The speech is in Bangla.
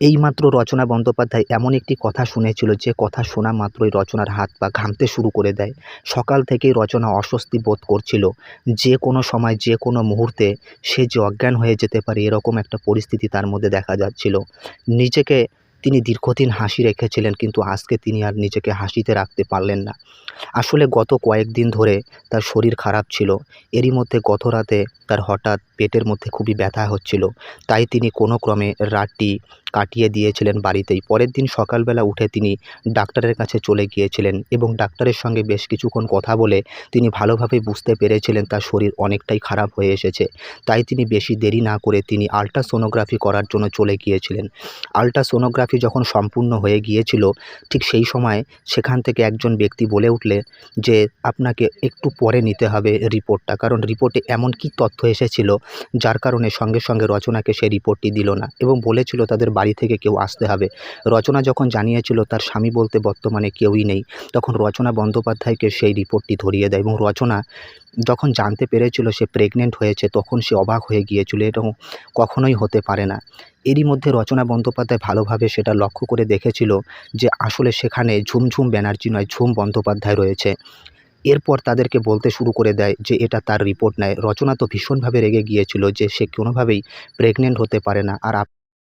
এইমাত্র রচনা বন্দ্যোপাধ্যায় এমন একটি কথা শুনেছিল যে কথা শোনা মাত্রই রচনার হাত পা ঘামতে শুরু করে দেয়। সকাল থেকেই রচনা অস্বস্তি বোধ করছিল। যে কোনো সময়, যে কোনো মুহূর্তে সে যে অজ্ঞান হয়ে যেতে পারে, এরকম একটা পরিস্থিতি তার মধ্যে দেখা যাচ্ছিল। নিজেকে তিনি দীর্ঘদিন হাসি রেখেছিলেন, কিন্তু আজকে তিনি আর নিজেকে হাসিতে রাখতে পারলেন না। আসলে গত কয়েকদিন ধরে তার শরীর খারাপ ছিল। এরই মধ্যে গত রাতে তার হঠাৎ পেটের মধ্যে খুবই ব্যথা হচ্ছিল। তাই তিনি কোনো ক্রমে রাতটি কাটিয়ে দিয়েছিলেন বাড়িতেই। পরের দিন সকালবেলা উঠে তিনি ডাক্তারের কাছে চলে গিয়েছিলেন এবং ডাক্তারের সঙ্গে বেশ কিছুক্ষণ কথা বলে তিনি ভালোভাবে বুঝতে পেরেছিলেন তার শরীর অনেকটাই খারাপ হয়ে এসেছে। তাই তিনি বেশি দেরি না করে তিনি আল্ট্রাসোনোগ্রাফি করার জন্য চলে গিয়েছিলেন। আল্ট্রাসোনোগ্রাফি যখন সম্পূর্ণ হয়ে গিয়েছিল, ঠিক সেই সময় সেখান থেকে একজন ব্যক্তি বলে উঠলে যে, আপনাকে একটু পরে নিতে হবে রিপোর্টটা। কারণ রিপোর্টে এমন কী তথ্য এসেছিল যার কারণে সঙ্গে সঙ্গে রচনাকে সে রিপোর্টটি দিল না এবং বলেছিল তাদের বাড়ি থেকে কেউ আসতে হবে। রচনা যখন জানিয়েছিল তার স্বামী বলতে বর্তমানে কেউই নেই। তখন রচনা বন্দ্যোপাধ্যায়কে সেই রিপোর্টটি ধরিয়ে দেয় এবং রচনা যখন জানতে পেরেছিল সে প্রেগনেন্ট হয়েছে, তখন সে অবাক হয়ে গিয়েছিল এরকম কখনোই হতে পারে না। এরই মধ্যে রচনা বন্দ্যোপাধ্যায় ভালোভাবে সেটা লক্ষ্য করে দেখেছিল যে আসলে সেখানে ঝুমঝুম ব্যানার্জি নয়, ঝুম বন্দ্যোপাধ্যায় রয়েছে। এরপর তাদেরকে বলতে শুরু করে দেয় যে এটা তার রিপোর্ট নেয়। রচনা তো ভীষণভাবে রেগে গিয়েছিল যে সে কোনোভাবেই প্রেগনেন্ট হতে পারে না। আর